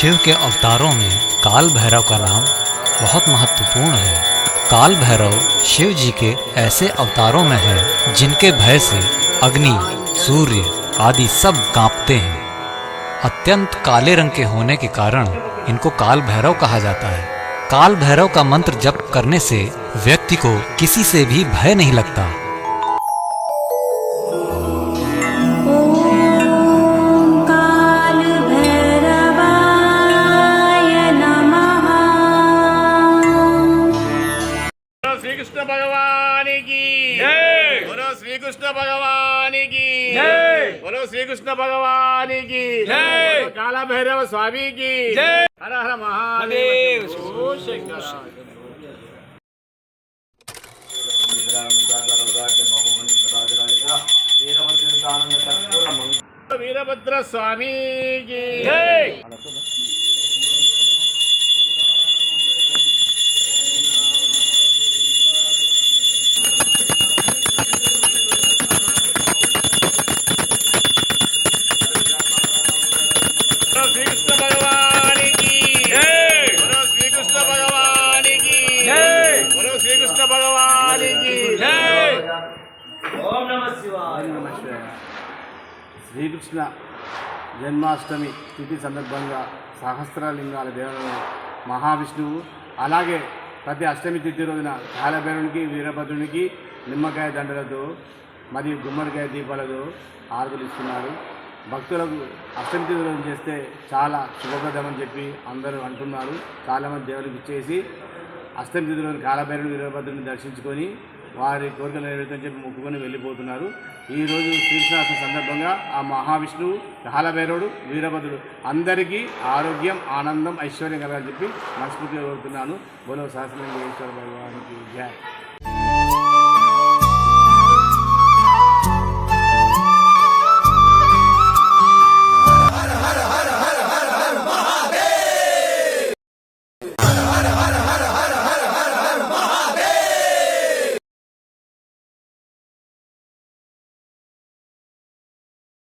शिव के अवतारों में काल भैरव का नाम बहुत महत्वपूर्ण है। काल भैरव शिव जी के ऐसे अवतारों में है, जिनके भय से अग्नि, सूर्य आदि सब कांपते हैं। अत्यंत काले रंग के होने के कारण इनको काल भैरव कहा जाता है। काल भैरव का मंत्र जप करने से व्यक्ति को किसी से भी भय नहीं लगता। कृष्ण भगवान की जय। बोलो श्री कृष्ण भगवान की जय। बोलो श्री कृष्ण भगवान की जय। काला भैरव स्वामी की जय। हर हर महादेव वीरभद्र स्वामी की శ్రీకృష్ణ భగవానికి. శ్రీకృష్ణ భగవానికి. శ్రీకృష్ణ భగవానికి. ఓం నమ శివాయ. శ్రీకృష్ణ జన్మాష్టమి తిథి సందర్భంగా సహస్రలింగాల దేవుడు మహావిష్ణువు అలాగే ప్రతి అష్టమి తిథి రోజున కాలభైరునికి వీరభద్రునికి నిమ్మకాయ దండలతో మరియు గుమ్మడికాయ దీపాలతో ఆరుదలు ఇస్తున్నారు భక్తులకు అష్టమి దూరం చేస్తే చాలా శుభప్రదమని చెప్పి అందరూ అంటున్నారు. చాలామంది దేవునికి ఇచ్చేసి అష్టమి తిథి కాలభైరుడు వీరభద్రుని దర్శించుకొని వారి కోరికలు నెరవేరుతని చెప్పి మొక్కుకొని వెళ్ళిపోతున్నారు. ఈరోజు శ్రీకృష్ణాష్టమి సందర్భంగా ఆ మహావిష్ణువు కాలభైరవుడు వీరభద్రుడు అందరికీ ఆరోగ్యం ఆనందం ఐశ్వర్యం కలగాలని చెప్పి మనస్ఫూర్తిగా కోరుతున్నాను. బోలో సహస్రంగా భగవానికి జయ